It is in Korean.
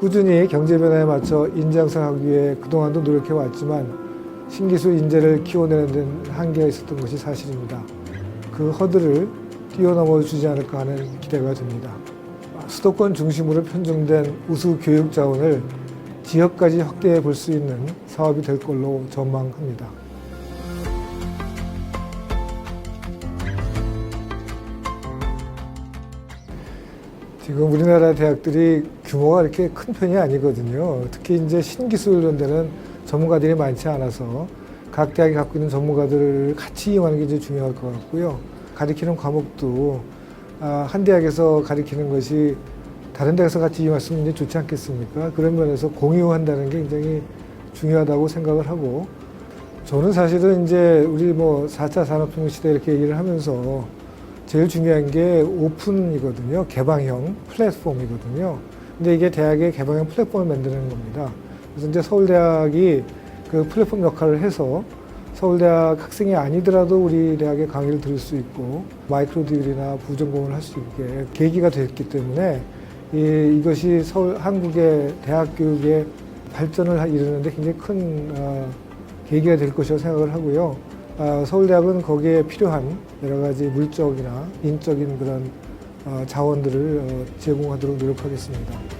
꾸준히 경제 변화에 맞춰 인재 양성하기 위해 그동안도 노력해 왔지만 신기술 인재를 키워내는 데는 한계가 있었던 것이 사실입니다. 그 허들을 뛰어넘어 주지 않을까 하는 기대가 됩니다. 수도권 중심으로 편중된 우수 교육 자원을 지역까지 확대해 볼 수 있는 사업이 될 걸로 전망합니다. 지금 우리나라 대학들이 규모가 이렇게 큰 편이 아니거든요. 특히 이제 신기술 이런 데는 전문가들이 많지 않아서 각 대학이 갖고 있는 전문가들을 같이 이용하는 게 이제 중요할 것 같고요. 가리키는 과목도 아, 한 대학에서 가리키는 것이 다른 대학에서 같이 이용했으면 이제 좋지 않겠습니까? 그런 면에서 공유한다는 게 굉장히 중요하다고 생각을 하고 저는 사실은 이제 우리 뭐 4차 산업혁명 시대 이렇게 얘기를 하면서 제일 중요한 게 오픈이거든요. 개방형 플랫폼이거든요. 근데 이게 대학의 개방형 플랫폼을 만드는 겁니다. 그래서 이제 서울대학이 그 플랫폼 역할을 해서 서울대학 학생이 아니더라도 우리 대학의 강의를 들을 수 있고 마이크로 디글이나 부전공을 할 수 있게 계기가 됐기 때문에 이, 이것이 서울 한국의 대학 교육의 발전을 이루는데 굉장히 큰 어, 계기가 될 것이라고 생각을 하고요. 아, 서울대학은 거기에 필요한 여러 가지 물적이나 인적인 그런 어, 자원들을 어, 제공하도록 노력하겠습니다.